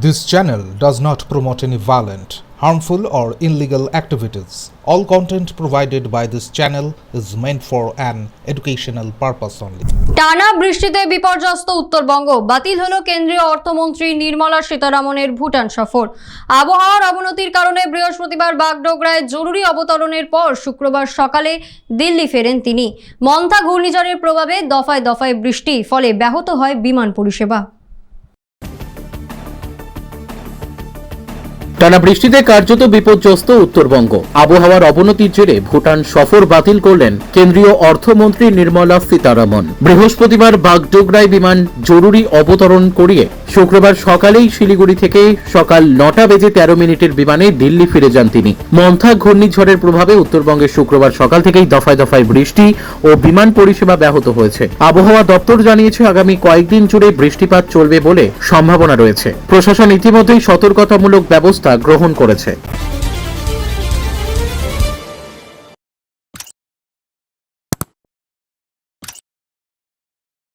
This channel does not promote any violent, harmful, or illegal activities. All content provided by this channel is meant for an educational purpose only. টানা বৃষ্টিতে বিপর্যস্ত উত্তরবঙ্গ বাতিল হলো কেন্দ্রীয় অর্থমন্ত্রী নির্মলা সীতারামনের ভুটান সফর আবহাওয়ার অবনতির কারণে বৃহস্পতিবার বাগডোগরায় জরুরি অবতরণের পর শুক্রবার সকালে দিল্লি ফেরেন তিনি মন্থা ঘূর্ণিঝড়ের প্রভাবে দফায় দফায় বৃষ্টি ফলে ব্যাহত হয় বিমান পরিষেবা টানা বৃষ্টিতে কার্যত বিপর্যস্ত উত্তরবঙ্গ। আবহাওয়ার অবনতির জেরে ভুটান সফর বাতিল করলেন কেন্দ্রীয় অর্থমন্ত্রী নির্মলা সীতারামন। বৃহস্পতিবার বাগডোগরায় বিমান জরুরি অবতরণ করিয়ে শুক্রবার সকালেই শিলিগুড়ি থেকে সকাল নটা বেজে তেরো মিনিটের বিমানে দিল্লি ফিরে যান তিনি। মন্থা ঘূর্ণিঝড়ের প্রভাবে উত্তরবঙ্গে শুক্রবার সকাল থেকেই দফায় দফায় বৃষ্টি ও বিমান পরিষেবা ব্যাহত হয়েছে। আবহাওয়া দপ্তর জানিয়েছে, আগামী কয়েকদিন জুড়ে বৃষ্টিপাত চলবে বলে সম্ভাবনা রয়েছে। প্রশাসন ইতিমধ্যেই সতর্কতামূলক ব্যবস্থা গ্রহণ করেছে।